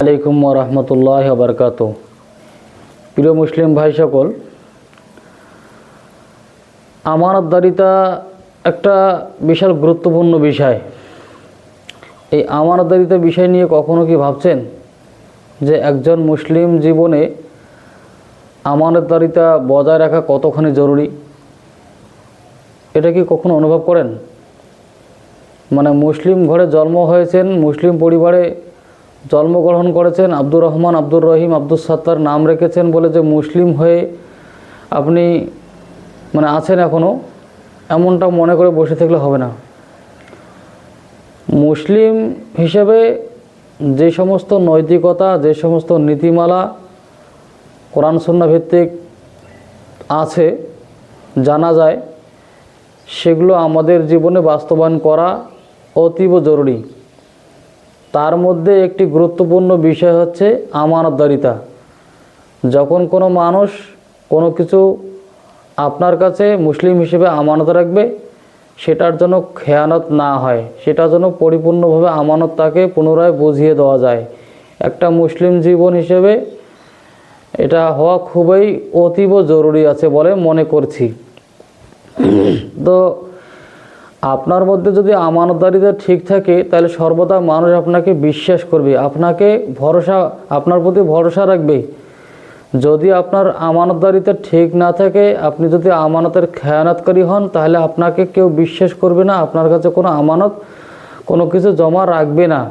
আলাইকুম রহমতুল্লাহ বরকাত প্রিয় মুসলিম ভাই সকল আমানতদারিতা একটা বিশাল গুরুত্বপূর্ণ বিষয়। এই আমানতদারিতা বিষয় নিয়ে কখনো কি ভাবছেন যে একজন মুসলিম জীবনে আমানতদারিতা বজায় রাখা কতখানি জরুরি? এটা কি কখনো অনুভব করেন? মানে মুসলিম ঘরে জন্ম হয়েছেন, মুসলিম পরিবারে জন্মগ্রহণ করেছেন আব্দুর রহমান, আব্দুর রহিম আব্দুল সাত্তার নাম রেখেছেন বলে যে মুসলিম হয়ে আপনি মানে আছেন এখনও এমনটা মনে করে বসে থাকলে হবে না। মুসলিম হিসেবে যে সমস্ত নৈতিকতা, যে সমস্ত নীতিমালা, কোরআন সন্না ভিত্তিক আছে, জানা যায়, সেগুলো আমাদের জীবনে বাস্তবায়ন করা অতীব জরুরি। তার মধ্যে একটি গুরুত্বপূর্ণ বিষয় হচ্ছে আমানতদারিতা। যখন কোনো মানুষ কোনো কিছু আপনার কাছে মুসলিম হিসেবে আমানত রাখবে, সেটার জন্য খেয়ানত না হয়, সেটার জন্য পরিপূর্ণভাবে আমানত তাকে পুনরায় বুঝিয়ে দেওয়া যায়। একটা মুসলিম জীবন হিসেবে এটা হওয়া খুবই অতীব জরুরি আছে বলে মনে করছি। তো আপনার মধ্যে যদি আমানতদারিতা ঠিক থাকে, তাহলে সর্বদা মানুষ আপনাকে বিশ্বাস করবে। আপনাকে ভরসা, আপনার প্রতি ভরসা রাখবে। যদি আপনার আমানতদারিতা ঠিক না থাকে, আপনি যদি আমানতের খেয়ানতকারী হন, তাহলে আপনাকে কেউ বিশ্বাস করবে না, আপনার কাছে কোনো আমানত, কোনো কিছু জমা রাখবে না।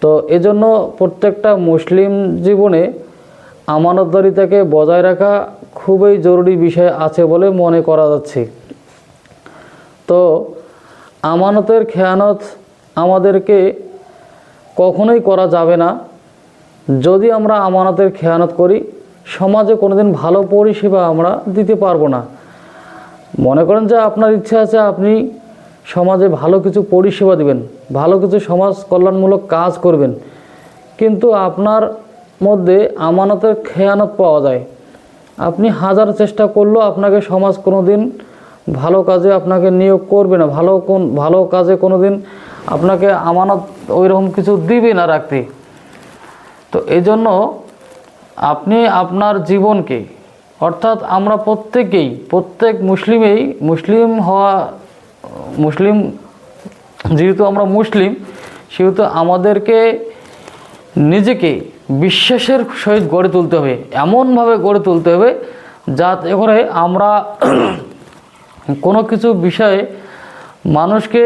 তো এজন্য প্রত্যেকটা মুসলিম জীবনে আমানতদারিতাকে বজায় রাখা খুবই জরুরি বিষয় আছে বলে মনে করা যাচ্ছে। তো আমানতের খেয়ানত আমাদেরকে কখনোই করা যাবে না। যদি আমরা আমানতের খেয়ানত করি, সমাজে কোনোদিন ভালো পরিষেবা আমরা দিতে পারব না। মনে করেন যে আপনার ইচ্ছা আছে আপনি সমাজে ভালো কিছু পরিষেবা দিবেন, ভালো কিছু সমাজ কল্যাণমূলক কাজ করবেন, কিন্তু আপনার মধ্যে আমানতের খেয়ানত পাওয়া যায়। আপনি হাজার চেষ্টা করলেও আপনাকে সমাজ কোনো দিন ভালো কাজে আপনাকে নিয়োগ করবে না, ভালো কোন, ভালো কাজে কোনো দিন আপনাকে আমানত ওই রকম কিছু দিবে না রাখতে। তো এই জন্য আপনি আপনার জীবনকে, অর্থাৎ আমরা প্রত্যেকেই, প্রত্যেক মুসলিমেই, মুসলিম হওয়া, মুসলিম, যেহেতু আমরা মুসলিম, সেহেতু আমাদেরকে নিজেকে বিশ্বাসের সহিত গড়ে তুলতে হবে, এমনভাবে গড়ে তুলতে হবে যাতে করে আমরা কোনো কিছু বিষয়ে মানুষকে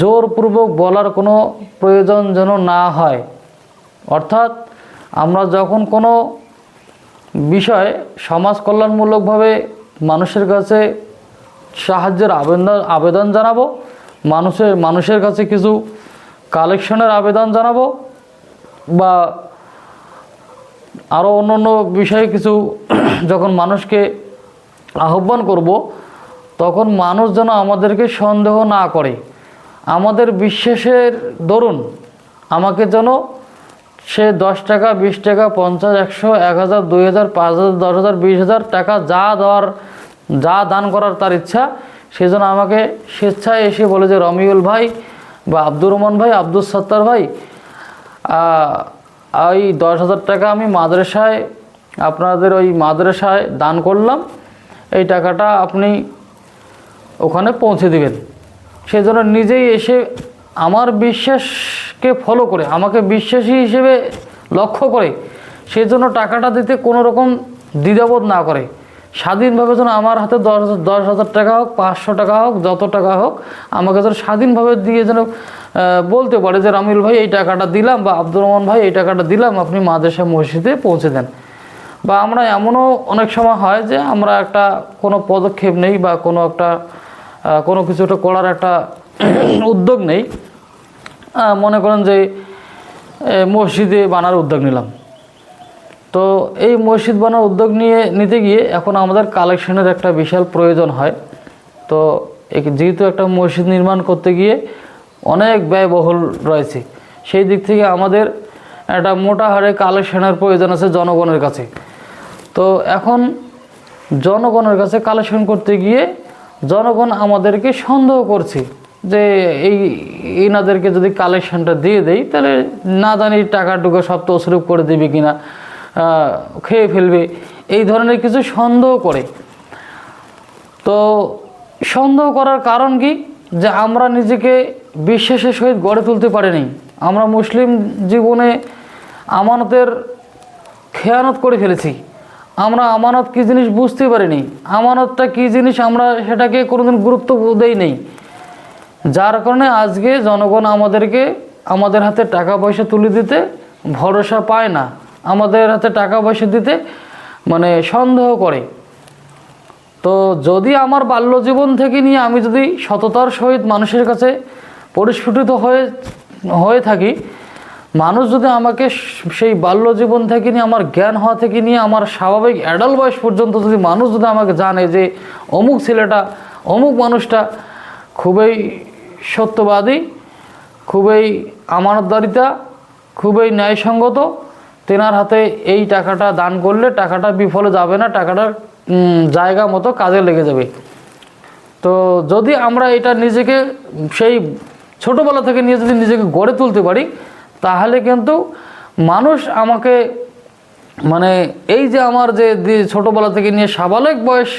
জোরপূর্বক বলার কোনো প্রয়োজন যেন না হয়। অর্থাৎ আমরা যখন কোনো বিষয় সমাজ কল্যাণমূলকভাবে মানুষের কাছে সাহায্যের আবেদন আবেদন জানাব, মানুষের মানুষের কাছে কিছু কালেকশনের আবেদন জানাব বা আরও অন্য অন্য বিষয়ে কিছু যখন মানুষকে আহ্বান করব তখন মানুষ যেন আমাদেরকে সন্দেহ না করে। আমাদের বিশ্বাসের দরুন আমাকে যেন সে দশ টাকা, বিশ টাকা, পঞ্চাশ, একশো, এক হাজার, দুই হাজার, পাঁচ হাজার, দশ হাজার, বিশ হাজার টাকা যা দেওয়ার, যা দান করার তার ইচ্ছা, সে যেন আমাকে স্বেচ্ছায় এসে বলে যে, রমিউল ভাই বা আব্দুর রহমান ভাই আব্দুল সত্তার ভাই ওই দশ হাজার টাকা আমি মাদ্রাসায়, আপনাদের ওই মাদ্রাসায় দান করলাম। এই টাকাটা আপনি ওখানে পৌঁছে দিবেন। সেজন্য নিজেই এসে আমার বিশ্বাসকে ফলো করে, আমাকে বিশ্বাসী হিসেবে লক্ষ্য করে, সেজন্য টাকাটা দিতে কোনো রকম দ্বিধাবোধ না করে। স্বাধীনভাবে যেন আমার হাতে দশ দশ হাজার টাকা হোক, পাঁচশো টাকা হোক, যত টাকা হোক, আমাকে যেন স্বাধীনভাবে দিয়ে যেন বলতে পারে যে, রামিল ভাই, এই টাকাটা দিলাম বা আব্দুর রহমান ভাই, এই টাকাটা দিলাম, আপনি মাদ্রাসা মসজিদে পৌঁছে দেন। বা আমরা এমনও অনেক সময় হয় যে, আমরা একটা কোনো পদক্ষেপ নেই বা কোনো একটা কোনো কিছু একটা করার একটা উদ্যোগ নেই। মনে করেন যে মসজিদে বানার উদ্যোগ নিলাম। তো এই মসজিদ বানার উদ্যোগ নিয়ে, নিতে গিয়ে এখন আমাদের কালেকশনের একটা বিশাল প্রয়োজন হয়। তো যেহেতু একটা মসজিদ নির্মাণ করতে গিয়ে অনেক ব্যয়বহুল রয়েছে, সেই দিক থেকে আমাদের একটা মোটা হারে কালেকশনের প্রয়োজন আছে জনগণের কাছে। তো এখন জনগণের কাছে কালেকশন করতে গিয়ে জনগণ আমাদেরকে সন্দেহ করছে যে এই এনাদেরকে যদি কালেকশনটা দিয়ে দেই, তাহলে না জানি টাকাটুকু সব তসরুপ করে দেবে কিনা খেয়ে ফেলবে। এই ধরনের কিছু সন্দেহ করে। তো সন্দেহ করার কারণ কি? যে আমরা নিজেকে বিশ্বাসের সহিত গড়ে তুলতে পারিনি। আমরা মুসলিম জীবনে আমানতের খেয়ানত করে ফেলেছি। আমরা আমানত কী জিনিস বুঝতে পারিনি? আমানতটা কী জিনিস আমরা সেটাকে কোনোদিন গুরুত্ব দেই নেই যার কারণে আজকে জনগণ আমাদেরকে আমাদের হাতে টাকা পয়সা তুলে দিতে ভরসা পায় না। আমাদের হাতে টাকা পয়সা দিতে মানে সন্দেহ করে। তো যদি আমার বাল্য জীবন থেকে নিয়ে আমি যদি সততার সহিত মানুষের কাছে পরিস্ফুটিত হয়ে হয়ে থাকি মানুষ যদি আমাকে সেই বাল্য জীবন থেকে নিয়ে, আমার জ্ঞান হওয়া থেকে নিয়ে, আমার স্বাভাবিক অ্যাডাল্ট বয়স পর্যন্ত যদি মানুষ যদি আমাকে জানে যে অমুক ছেলেটা, অমুক মানুষটা খুবই সত্যবাদী, খুবই আমানতদারিতা, খুবই ন্যায়সঙ্গত, তেনার হাতে এই টাকাটা দান করলে টাকাটা বিফলে যাবে না টাকাটা জায়গা মতো কাজে লেগে যাবে। তো যদি আমরা এটা নিজেকে সেই ছোটোবেলা থেকে নিয়ে যদি নিজেকে গড়ে তুলতে পারি তাহলে কিন্তু মানুষ আমাকে মানে এই যে আমার যে ছোটোবেলা থেকে নিয়ে সাবালেক বয়স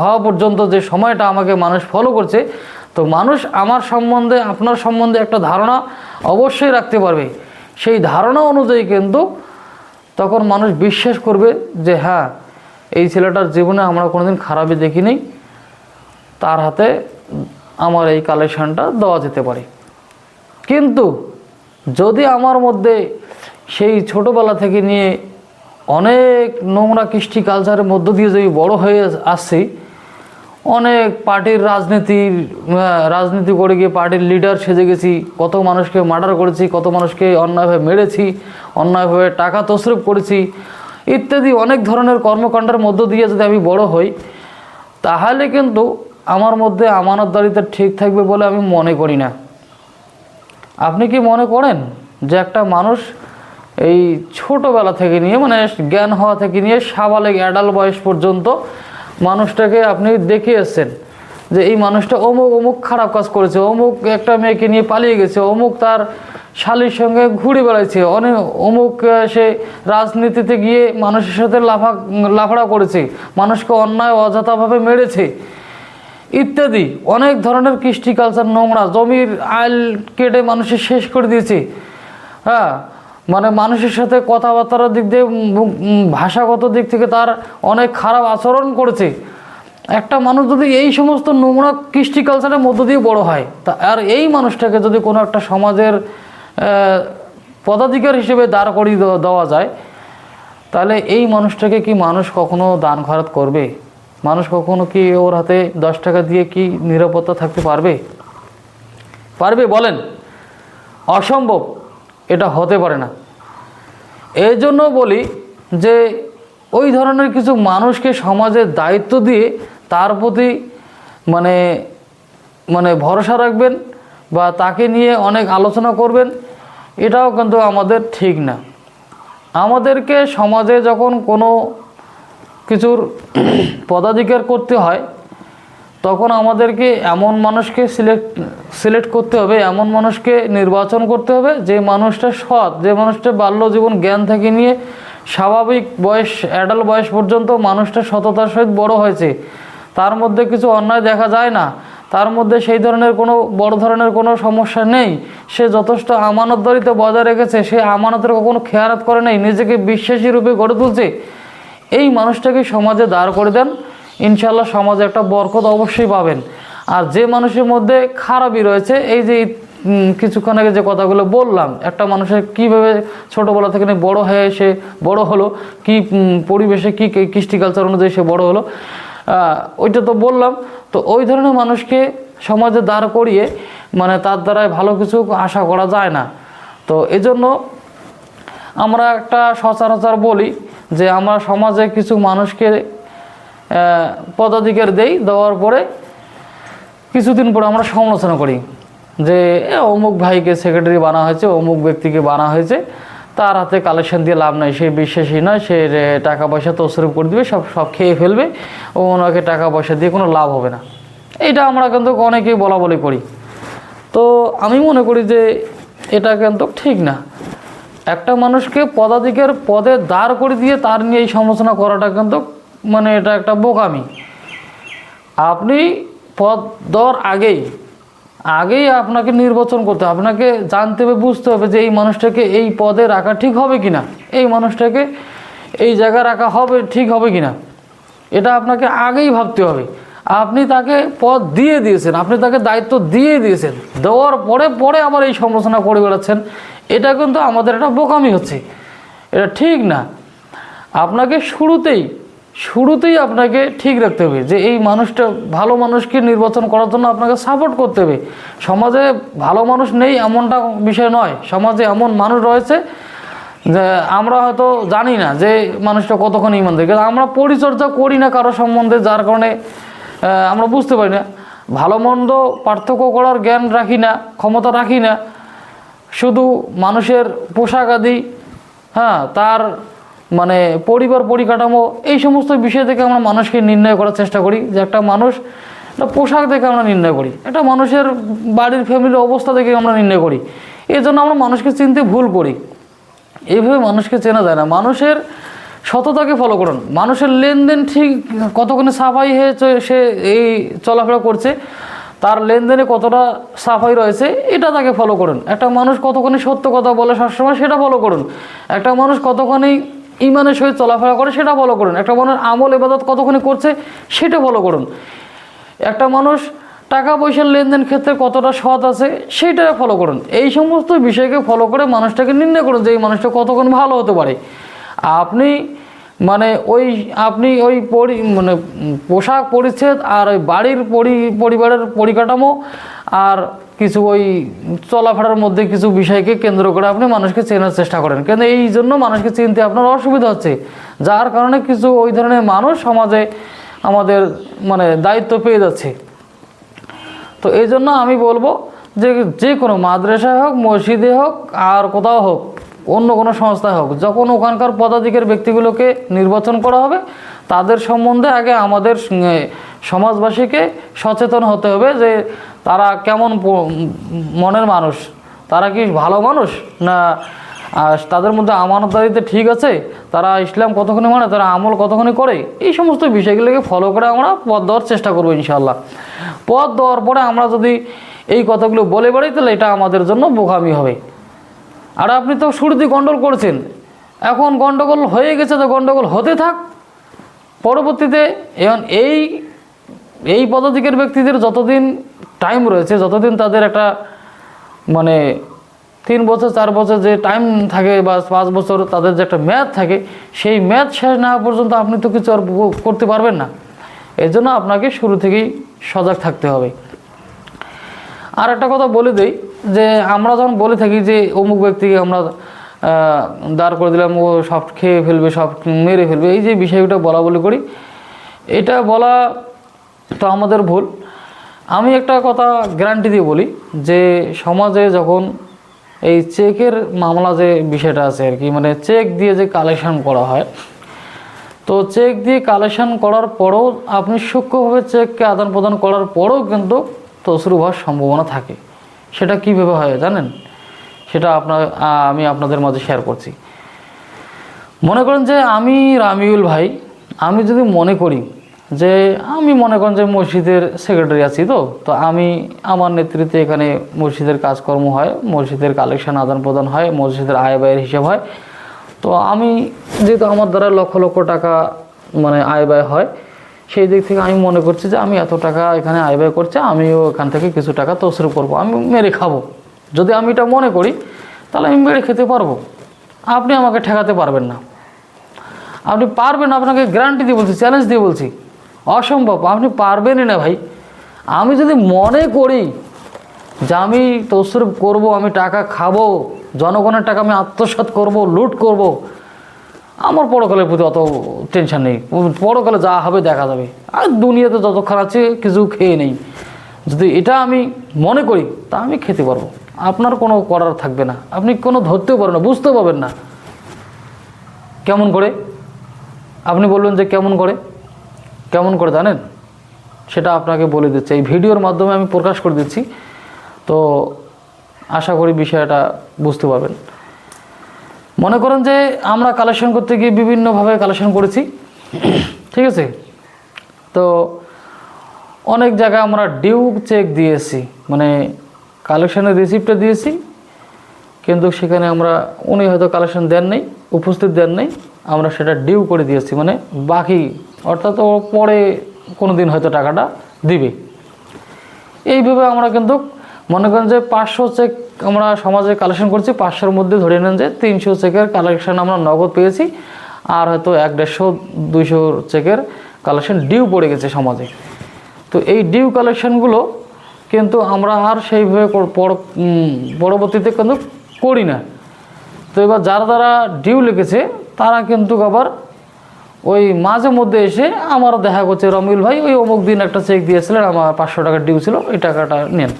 হওয়া পর্যন্ত যে সময়টা আমাকে মানুষ ফলো করছে, তো মানুষ আমার সম্বন্ধে, আপনার সম্বন্ধে একটা ধারণা অবশ্যই রাখতে পারবে। সেই ধারণা অনুযায়ী কিন্তু তখন মানুষ বিশ্বাস করবে যে হ্যাঁ এই ছেলেটার জীবনে আমরা কোনোদিন খারাপই দেখিনি, তার হাতে আমার এই কালেকশানটা দেওয়া যেতে পারে। কিন্তু যদি আমার মধ্যে সেই ছোটোবেলা থেকে নিয়ে অনেক নোংরা কৃষ্টি কালচারের মধ্য দিয়ে যদি বড় হয়ে আসছি অনেক পার্টির রাজনীতির রাজনীতি করে গিয়ে পার্টির লিডার সেজে গেছি, কত মানুষকে মার্ডার করেছি, কত মানুষকে অন্যায়ভাবে মেরেছি, অন্যায়ভাবে টাকা তসরুপ করেছি, ইত্যাদি অনেক ধরনের কর্মকাণ্ডের মধ্য দিয়ে যদি আমি বড় হই, তাহলে কিন্তু আমার মধ্যে আমানতদারিতা ঠিক থাকবে বলে আমি মনে করি না। আপনি কি মনে করেন যে একটা মানুষ এই ছোটোবেলা থেকে নিয়ে মানে জ্ঞান হওয়া থেকে নিয়ে সাবালেক অ্যাডাল বয়স পর্যন্ত মানুষটাকে আপনি দেখে এসছেন যে এই মানুষটা অমুক অমুক খারাপ কাজ করেছে, অমুক একটা মেয়েকে নিয়ে পালিয়ে গেছে, অমুক তার শালির সঙ্গে ঘুরে বেড়াইছে অনেক অমুক সে রাজনীতিতে গিয়ে মানুষের সাথে লাফা, লাফড়া করেছে, মানুষকে অন্যায় অযথাভাবে মেরেছে। ইত্যাদি। অনেক ধরনের কৃষ্টি কালচার নোংরা, জমির আইল কেটে মানুষের শেষ করে দিয়েছে। হ্যাঁ মানে মানুষের সাথে কথাবার্তার দিক দিয়ে ভাষাগত দিক থেকে তার অনেক খারাপ আচরণ করেছে। একটা মানুষ যদি এই সমস্ত নোংরা কৃষ্টি কালচারের মধ্য দিয়ে বড় হয়, তা আর এই মানুষটাকে যদি কোনো একটা সমাজের পদাধিকার হিসেবে দাঁড় করিয়ে দেওয়া- দেওয়া যায়, তাহলে এই মানুষটাকে কি মানুষ কখনো দান খরচ করবে? মানুষ কখনো কি ওর হাতে দশ টাকা দিয়ে কি নিরাপত্তা থাকতে পারবে? পারবে বলেন। অসম্ভব। এটা হতে পারে না। এই জন্য বলি যে ওই ধরনের কিছু মানুষকে সমাজের দায়িত্ব দিয়ে তার প্রতি মানে মানে ভরসা রাখবেন বা তাকে নিয়ে অনেক আলোচনা করবেন, এটাও কিন্তু আমাদের ঠিক না। আমাদেরকে সমাজে যখন কোনো কিছুর পদাধিকার করতে হয়, তখন আমাদেরকে এমন মানুষকে সিলেক্ট সিলেক্ট করতে হবে, এমন মানুষকে নির্বাচন করতে হবে যে মানুষটা সৎ, যে মানুষটা বাল্য জীবন জ্ঞান থেকে নিয়ে স্বাভাবিক বয়স অ্যাডাল বয়স পর্যন্ত মানুষটা সততার সহিত বড় হয়েছে। তার মধ্যে কিছু অন্যায় দেখা যায় না। তার মধ্যে সেই ধরনের কোনো বড় ধরনের কোনো সমস্যা নেই। সে যথেষ্ট আমানতদারিতে বজায় রেখেছে। সে আমানতের কখনো খেয়ানত করে নেই। নিজেকে বিশ্বাসী রূপে গড়ে তুলছে। এই মানুষটাকে সমাজে দাঁড় করে দেন। ইনশাল্লাহ সমাজে একটা বরকত অবশ্যই পাবেন। আর যে মানুষের মধ্যে খারাপই রয়েছে, এই যে কিছুক্ষণ আগে যে কথাগুলো বললাম, একটা মানুষের কীভাবে ছোটোবেলা থেকে বড় হয়ে সে বড় হলো, কি পরিবেশে কী কৃষ্টি কালচার অনুযায়ী সে বড় হলো ওইটা তো বললাম। তো ওই ধরনের মানুষকে সমাজে দাঁড় করিয়ে মানে তার দ্বারাই ভালো কিছু আশা করা যায় না। তো এজন্য আমরা একটা সচরাচর বলি যে আমরা সমাজে কিছু মানুষকে পদাধিকার দেই, দেওয়ার পরে কিছুদিন পরে আমরা সমালোচনা করি যে অমুক ভাইকে সেক্রেটারি বানা হয়েছে, অমুক ব্যক্তিকে বানা হয়েছে, তার হাতে কালেকশন দিয়ে লাভ নাই, সে বিশ্বাসী নয়, সে টাকা পয়সা তসরুপ করে দিবে, সব সব খেয়ে ফেলবে, ও ওনাকে টাকা পয়সা দিয়ে কোনো লাভ হবে না। এটা আমরা কিন্তু অনেকেই বলা বলি করি। তো আমি মনে করি যে, এটা কিন্তু ঠিক না। একটা মানুষকে পদাধিকের পদে দাঁড় করে দিয়ে তার নিয়ে এই সমালোচনা করাটা কিন্তু মানে এটা একটা বোকামি। আপনি পদ দেওয়ার আগেই আগেই আপনাকে নির্বাচন করতে আপনাকে জানতে হবে, বুঝতে হবে যে এই মানুষটাকে এই পদে রাখা ঠিক হবে কিনা। এই মানুষটাকে এই জায়গায় রাখা হবে, ঠিক হবে কি না এটা আপনাকে আগেই ভাবতে হবে। আপনি তাকে পদ দিয়ে দিয়েছেন, আপনি তাকে দায়িত্ব দিয়ে দিয়েছেন। দেওয়ার পরে পরে আবার এই সমালোচনা করে বেড়াচ্ছেন। এটা কিন্তু আমাদের একটা বোকামি হচ্ছে। এটা ঠিক না। আপনাকে শুরুতেই শুরুতেই আপনাকে ঠিক রাখতে হবে যে এই মানুষটা ভালো মানুষকে নির্বাচন করার জন্য আপনাকে সাপোর্ট করতে হবে। সমাজে ভালো মানুষ নেই এমনটা বিষয় নয়। সমাজে এমন মানুষ রয়েছে যে আমরা হয়তো জানি না যে মানুষটা কতক্ষণ ইমানদার কিন্তু আমরা পরিচর্যা করি না কারও সম্বন্ধে, যার কারণে আমরা বুঝতে পারি না। ভালো মন্দ পার্থক্য করার জ্ঞান রাখি না, ক্ষমতা রাখি না। শুধু মানুষের পোশাক আদি হ্যাঁ তার মানে পরিবার পরিকাঠামো, এই সমস্ত বিষয় থেকে আমরা মানুষকে নির্ণয় করার চেষ্টা করি যে একটা মানুষ, একটা পোশাক দেখে আমরা নির্ণয় করি, একটা মানুষের বাড়ির ফ্যামিলির অবস্থা দেখে আমরা নির্ণয় করি। এই জন্য আমরা মানুষকে চিনতে ভুল করি। এইভাবে মানুষকে চেনা যায় না। মানুষের সততাকে ফলো করুন। মানুষের লেনদেন ঠিক কতক্ষণে সাফাই হয়ে সে এই চলাফেরা করছে, তার লেনদেনে কতটা সাফাই রয়েছে, এটা তাকে ফলো করুন। একটা মানুষ কতক্ষণে সত্য কথা বলে সবসময়, সেটা ফলো করুন। একটা মানুষ কতক্ষণে ইমানের সহিত চলাফেরা করে, সেটা ফলো করুন। একটা মানুষ আমল এবাদত কতক্ষণে করছে, সেটা ফলো করুন। একটা মানুষ টাকা পয়সার লেনদেন ক্ষেত্রে কতটা সৎ আছে সেইটা ফলো করুন। এই সমস্ত বিষয়কে ফলো করে মানুষটাকে নির্ণয় করুন যে এই মানুষটা কতক্ষণ ভালো হতে পারে। আপনি মানে ওই আপনি ওই পরি মানে পোশাক পরিচ্ছেদ আর ওই বাড়ির পরি পরিবারের পরিকাঠামো আর কিছু ওই চলাফেরার মধ্যে কিছু বিষয়কে কেন্দ্র করে আপনি মানুষকে চেনার চেষ্টা করেন। কিন্তু এই জন্য মানুষকে চিনতে আপনার অসুবিধা হচ্ছে। যার কারণে কিছু ওই ধরনের মানুষ সমাজে আমাদের মানে দায়িত্ব পেয়ে যাচ্ছে। তো এই জন্য আমি বলব যে যে কোনো মাদ্রাসায় হোক, মসজিদে হোক, আর কোথাও হোক অন্য কোনো সংস্থায় হোক, যখন ওখানকার পদাধিকের ব্যক্তিগুলোকে নির্বাচন করা হবে, তাদের সম্বন্ধে আগে আমাদের সমাজবাসীকে সচেতন হতে হবে যে তারা কেমন মনের মানুষ, তারা কি ভালো মানুষ না তাদের মধ্যে আমানতদারিতে ঠিক আছে, তারা ইসলাম কতক্ষণে মানে তারা আমল কতক্ষণে করে, এই সমস্ত বিষয়গুলোকে ফলো করে আমরা পথ দেওয়ার চেষ্টা করব ইনশাল্লাহ পথ দেওয়ার পরে আমরা যদি এই কথাগুলো বলে বেড়াই, তাহলে এটা আমাদের জন্য বোকামি হবে। আর আপনি তো শুরুতেই গন্ডগোল করছেন। এখন গন্ডগোল হয়ে গেছে তো গন্ডগোল হতে থাক। পরবর্তীতে এখন এই এই পদাধিকের ব্যক্তিদের যতদিন টাইম রয়েছে, যতদিন তাদের একটা মানে তিন বছর, চার বছর যে টাইম থাকে বা পাঁচ বছর তাদের যে একটা ম্যাথ থাকে, সেই ম্যাথ শেষ না পর্যন্ত আপনি তো কিছু আর করতে পারবেন না। এই জন্য আপনাকে শুরু থেকেই সজাগ থাকতে হবে। আর একটা কথা বলে দিই, যে আমরা যখন বলে থাকি যে অমুক ব্যক্তিকে আমরা দাঁড় করে দিলাম, ও সব খেয়ে ফেলবে, সব মেরে ফেলবে, এই যে বিষয়টা বলা বলি করি, এটা বলা তো আমাদের ভুল। আমি একটা কথা গ্যারান্টি দিয়ে বলি, যে সমাজে যখন এই চেকের মামলা যে বিষয়টা আছে আর কি মানে চেক দিয়ে যে কালেকশন করা হয়, তো চেক দিয়ে কালেকশন করার পরেও আপনি সূক্ষ্মভাবে চেককে আদান প্রদান করার পরেও কিন্তু তসরু হওয়ার সম্ভাবনা থাকে। সেটা কীভাবে হয় জানেন? সেটা আপনার আমি আপনাদের মাঝে শেয়ার করছি। মনে করেন যে আমি রামিউল ভাই, আমি যদি মনে করি যে, আমি মনে করেন যে মসজিদের সেক্রেটারি আছি তো তো আমি আমার নেতৃত্বে এখানে মসজিদের কাজকর্ম হয়, মসজিদের কালেকশন আদান প্রদান হয়, মসজিদের আয় ব্যয়ের হিসাব হয়। তো আমি যেহেতু আমার দ্বারা লক্ষ লক্ষ টাকা মানে আয় ব্যয় হয় সেই দিক থেকে আমি মনে করছি যে আমি এত টাকা এখানে আয় ব্যয় করছি, আমিও এখান থেকে কিছু টাকা তসরু করব। আমি মেরে খাব। যদি আমি এটা মনে করি, তাহলে আমি মেরে খেতে পারব। আপনি আমাকে ঠেকাতে পারবেন না। আপনি পারবেন, আপনাকে গ্যারান্টি দিয়ে বলছি চ্যালেঞ্জ দিয়ে বলছি। অসম্ভব, আপনি পারবেনই না ভাই। আমি যদি মনে করি যে আমি তসরুপ করব, আমি টাকা খাব, জনগণের টাকা আমি আত্মসাৎ করব, লুট করব আমার পরকালের প্রতি অত টেনশন নেই। পরকালে যা হবে দেখা যাবে। আর দুনিয়াতে যতক্ষণ আছে, কিছু খেয়ে নেই। যদি এটা আমি মনে করি, তা আমি খেতে পারব। আপনার কোনো করার থাকবে না। আপনি কোনো ধরতেও পারবেন না, বুঝতেও পারবেন না। কেমন করে? আপনি বলবেন যে কেমন করে? কেমন করে জানেন? সেটা আপনাকে বলে দিচ্ছে। এই ভিডিওর মাধ্যমে আমি প্রকাশ করে দিচ্ছি। তো আশা করি বিষয়টা বুঝতে পারবেন। মনে করেন যে আমরা কালেকশন করতে গিয়ে বিভিন্নভাবে কালেকশন করেছি। ঠিক আছে? তো অনেক জায়গায় আমরা ডিউ চেক দিয়েছি। মানে কালেকশনের রিসিপ্টটা দিয়েছি। কিন্তু সেখানে আমরা, উনি হয়তো কালেকশন দেন নাই, উপস্থিত দেন নাই। আমরা সেটা ডিউ করে দিয়েছি। মানে বাকি, অর্থাৎ ও পরে কোনো দিন হয়তো টাকাটা দিবে। এইভাবে আমরা কিন্তু মনে করেন যে পাঁচশো চেক আমরা সমাজে কালেকশন করছি, পাঁচশোর মধ্যে ধরে নেন যে তিনশো চেকের কালেকশন আমরা নগদ পেয়েছি, আর হয়তো এক দেড়শো, দুইশো চেকের কালেকশন ডিউ পড়ে গেছে সমাজে। তো এই ডিউ কালেকশনগুলো কিন্তু আমরা আর সেইভাবে পর- পরবর্তীতে কিন্তু করি না। তো এবার যারা যারা ডিউ লিখেছে, তারা কিন্তু আবার ওই মাঝে মধ্যে এসে আমার দেখা করছে রমিল ভাই, ওই অমুক দিন একটা চেক দিয়েছিলেন, আমার পাঁচশো টাকার ডিউ ছিল, ওই টাকাটা নেন।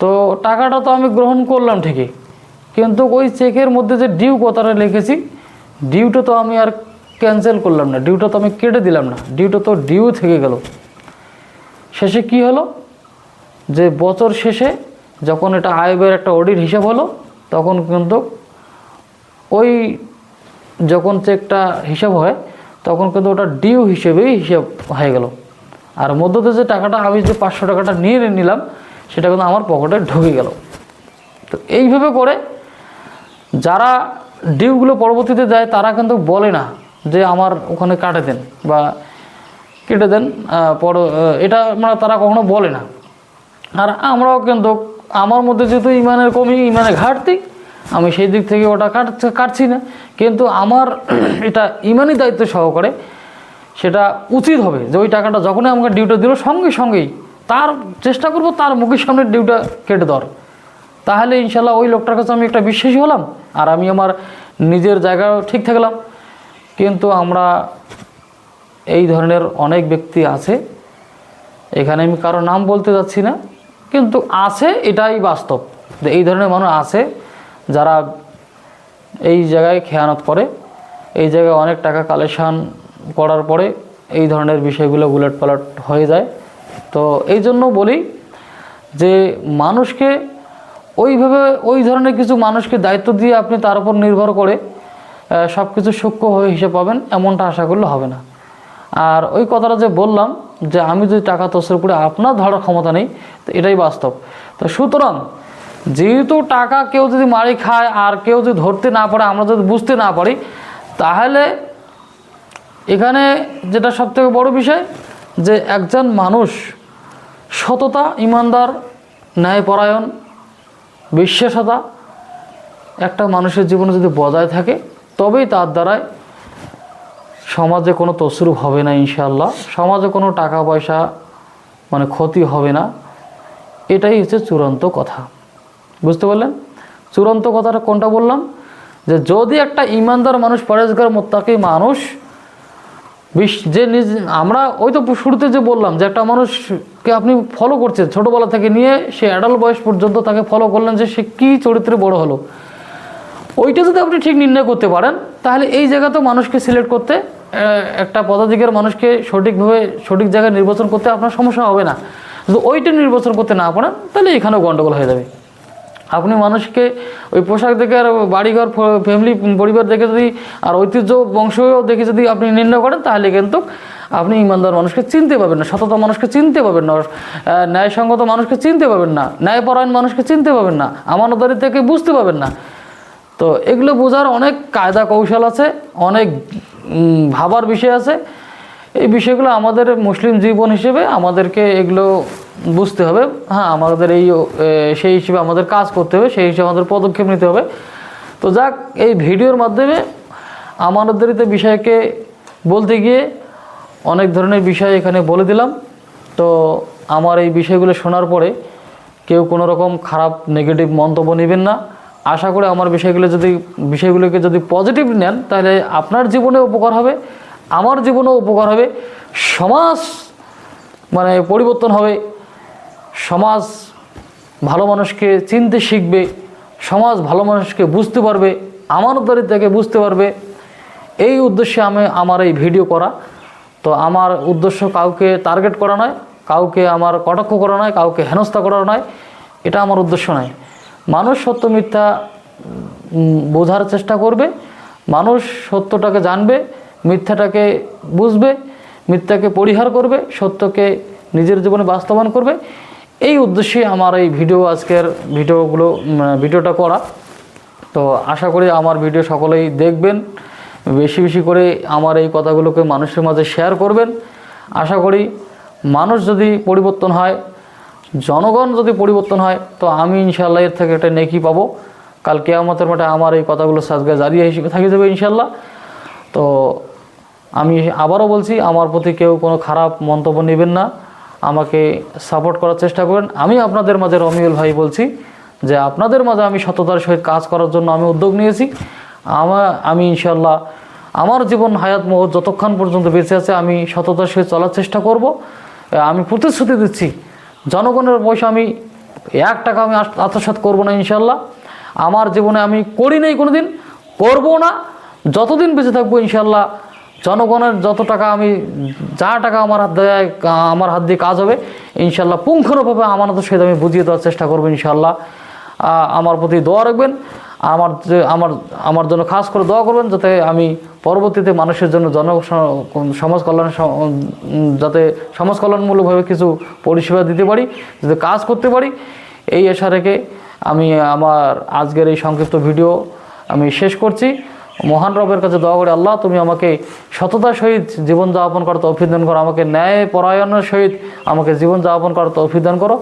তো টাকাটা তো আমি গ্রহণ করলাম ঠিকই। কিন্তু ওই চেকের মধ্যে যে ডিউ কথাটা লিখেছি ডিউটা তো আমি আর ক্যান্সেল করলাম না। ডিউটা তো আমি কেটে দিলাম না। ডিউটা তো ডিউ থেকে গেল। শেষে কি হলো? যে বছর শেষে যখন এটা আয়বের একটা অডিট হিসাব হলো, তখন কিন্তু ওই যখন চেকটা হিসাব হয়, তখন কিন্তু ওটা ডিউ হিসেবেই হিসাব হয়ে গেল। আর মধ্যতে যে টাকাটা আমি যে পাঁচশো টাকাটা নিয়ে নিলাম সেটা কিন্তু আমার পকেটে ঢুকে গেল। তো এইভাবে করে যারা ডিউগুলো পরবর্তীতে দেয়, তারা কিন্তু বলে না যে আমার ওখানে কাটে দেন বা কেটে দেন পর এটা মানে তারা কখনো বলে না। আর আমরাও কিন্তু আমার মধ্যে যেহেতু ইমানের কমি, ইমানের ঘাটতি, আমি সেই দিক থেকে ওটা কাট, কাটছি না। কিন্তু আমার এটা ইমানই দায়িত্ব সহকারে সেটা উচিত হবে যে ওই টাকাটা যখনই আমাকে ডিউটা দিল, সঙ্গে সঙ্গেই তার চেষ্টা করব, তার মুখের সামনে ডিউটা কেটে দেওয়ার। তাহলে ইনশাল্লাহ ওই লোকটার কাছে আমি একটা বিশ্বাসী হলাম, আর আমি আমার নিজের জায়গাও ঠিক থাকলাম। কিন্তু আমরা এই ধরনের অনেক ব্যক্তি আছে, এখানে আমি কারও নাম বলতে যাচ্ছি না, কিন্তু আছে, এটাই বাস্তব। যে এই ধরনের মানুষ আছে, যারা এই জায়গায় খেয়ানত করে, এই জায়গায় অনেক টাকা কালেকশান করার পরে এই ধরনের বিষয়গুলো উলট পালট হয়ে যায়। তো এই জন্য বলি যে মানুষকে ওইভাবে ওই ধরনের কিছু মানুষকে দায়িত্ব দিয়ে আপনি তার উপর নির্ভর করে সব কিছু সূক্ষ্ম হয়ে হিসেবে পাবেন, এমনটা আশা করলে হবে না। আর ওই কথাটা যে বললাম যে আমি যদি টাকা তসর করে আপনার ধরার ক্ষমতা নেই, তো এটাই বাস্তব। তো সুতরাং যেহেতু টাকা কেউ যদি মারি খায় আর কেউ যদি ধরতে না পারে, আমরা যদি বুঝতে না পারি, তাহলে এখানে যেটা সবথেকে বড় বিষয় যে একজন মানুষ সততা, ইমানদার, ন্যায়পরায়ণ বিশ্বাসতা একটা মানুষের জীবনে যদি বজায় থাকে, তবেই তার দ্বারায় সমাজে কোনো তসরুপ হবে না ইনশাল্লাহ সমাজে কোনো টাকা পয়সা মানে ক্ষতি হবে না। এটাই হচ্ছে চূড়ান্ত কথা। বুঝতে পারলেন? চূড়ান্ত কথাটা কোনটা বললাম? যে যদি একটা ইমানদার মানুষ পরেজগার মোত্তাকি মানুষ বিশ- যে নিজ, আমরা ওই তো শুরুতে যে বললাম যে একটা মানুষকে আপনি ফলো করছেন, ছোটোবেলা থেকে নিয়ে সে অ্যাডাল্ট বয়স পর্যন্ত তাকে ফলো করলেন যে সে কী চরিত্রে বড় হলো। ওইটা যদি আপনি ঠিক নির্ণয় করতে পারেন, তাহলে এই জায়গাতেও মানুষকে সিলেক্ট করতে একটা পদাধিকার মানুষকে সঠিকভাবে, সঠিক জায়গায় নির্বাচন করতে আপনার সমস্যা হবে না। যদি ওইটা নির্বাচন করতে না পারেন, তাহলে এখানেও গণ্ডগোল হয়ে যাবে। আপনি মানুষকে ওই পোশাক দেখে আর বাড়িঘর ফ্যামিলি পরিবার দেখে যদি আর ঐতিহ্য বংশও দেখে যদি আপনি নির্ণয় করেন, তাহলে কিন্তু আপনি ইমানদার মানুষকে চিনতে পাবেন না, সততা মানুষকে চিনতে পাবেন না ন্যায়সঙ্গত মানুষকে চিনতে পাবেন না, ন্যায়পরায়ণ মানুষকে চিনতে পাবেন না, আমানতদারি থেকে বুঝতে পাবেন না। তো এগুলো বোঝার অনেক কায়দা কৌশল আছে, অনেক ভাবার বিষয় আছে। এই বিষয়গুলো আমাদের মুসলিম জীবন হিসেবে আমাদেরকে এগুলো বুঝতে হবে। হ্যাঁ আমাদের এই সেই হিসেবে আমাদের কাজ করতে হবে, সেই হিসেবে আমাদের পদক্ষেপ নিতে হবে। তো যাক, এই ভিডিওর মাধ্যমে আমানতদারিতে বিষয়কে বলতে গিয়ে অনেক ধরনের বিষয় এখানে বলে দিলাম। তো আমার এই বিষয়গুলো শোনার পরে কেউ কোনো রকম খারাপ নেগেটিভ মন্তব্য নেবেন না। আশা করে আমার বিষয়গুলো যদি, বিষয়গুলোকে যদি পজিটিভ নেন, তাহলে আপনার জীবনে উপকার হবে, আমার জীবনেও উপকার হবে, সমাজ মানে পরিবর্তন হবে। সমাজ ভালো মানুষকে চিনতে শিখবে, সমাজ ভালো মানুষকে বুঝতে পারবে, আমানতদারি থেকে বুঝতে পারবে। এই উদ্দেশ্যে আমি আমার এই ভিডিও করা। তো আমার উদ্দেশ্য কাউকে টার্গেট করা নয়, কাউকে আমার কটাক্ষ করা নয়, কাউকে হেনস্থা করা নয়, এটা আমার উদ্দেশ্য নয়। মানুষ সত্য মিথ্যা বোঝার চেষ্টা করবে, মানুষ সত্যটাকে জানবে, মিথ্যাটাকে বুঝবে, মিথ্যাকে পরিহার করবে, সত্যকে নিজের জীবনে বাস্তবায়ন করবে। এই উদ্দেশ্যে আমার এই ভিডিও আজকের ভিডিওগুলো ভিডিওটা করা। তো আশা করি আমার ভিডিও সকলেই দেখবেন। বেশি বেশি করে আমার এই কথাগুলোকে মানুষের মাঝে শেয়ার করবেন। আশা করি মানুষ যদি পরিবর্তন হয়, জনগণ যদি পরিবর্তন হয়, তো আমি ইনশাল্লাহ এর থেকে একটা নেকি পাবো। কাল কেয়ামতের মাঠে আমার এই কথাগুলো সাজগা জারিয়া হিসেবে থাকি যাবে ইনশাল্লাহ তো আমি আবারও বলছি, আমার প্রতি কেউ কোনো খারাপ মন্তব্য নেবেন না। আমাকে সাপোর্ট করার চেষ্টা করেন। আমি আপনাদের মাঝে রমিউল ভাই বলছি যে আপনাদের মাঝে আমি সততার সহিত কাজ করার জন্য আমি উদ্যোগ নিয়েছি। আমার আমি ইনশাল্লাহ আমার জীবন হায়াত মোহ যতক্ষণ পর্যন্ত বেঁচে আছে আমি সততার সহিত চলার চেষ্টা করব। আমি প্রতিশ্রুতি দিচ্ছি, জনগণের পয়সা আমি এক টাকা আমি আত- আত্মসাৎ করব না ইনশাল্লাহ আমার জীবনে আমি করি নাই কোনো দিন করব না। যতদিন বেঁচে থাকব ইনশাল্লাহ জনগণের যত টাকা আমি, যা টাকা আমার হাত দেয়, আমার হাত দিয়ে কাজ হবে ইনশাল্লাহ পুঙ্খানুভাবে আমানত সহিত আমি বুঝিয়ে দেওয়ার চেষ্টা করব ইনশাল্লাহ আমার প্রতি দোয়া রাখবেন আমার আমার আমার জন্য খাস করে দোয়া করবেন, যাতে আমি পরবর্তীতে মানুষের জন্য জন, সমাজ কল্যাণ যাতে সমাজ কল্যাণমূলকভাবে কিছু পরিষেবা দিতে পারি, যাতে কাজ করতে পারি। এই আশা রেখে আমি আমার আজকের এই সংক্ষিপ্ত ভিডিও আমি শেষ করছি। মহান রবের কাছে দোয়া করে, আল্লাহ, তুমি আমাকে সততার সহিত জীবনযাপন করতে অভিদান করো, আমাকে ন্যায় পরায়ণের সহিত আমাকে জীবনযাপন করতে অভিদান করো।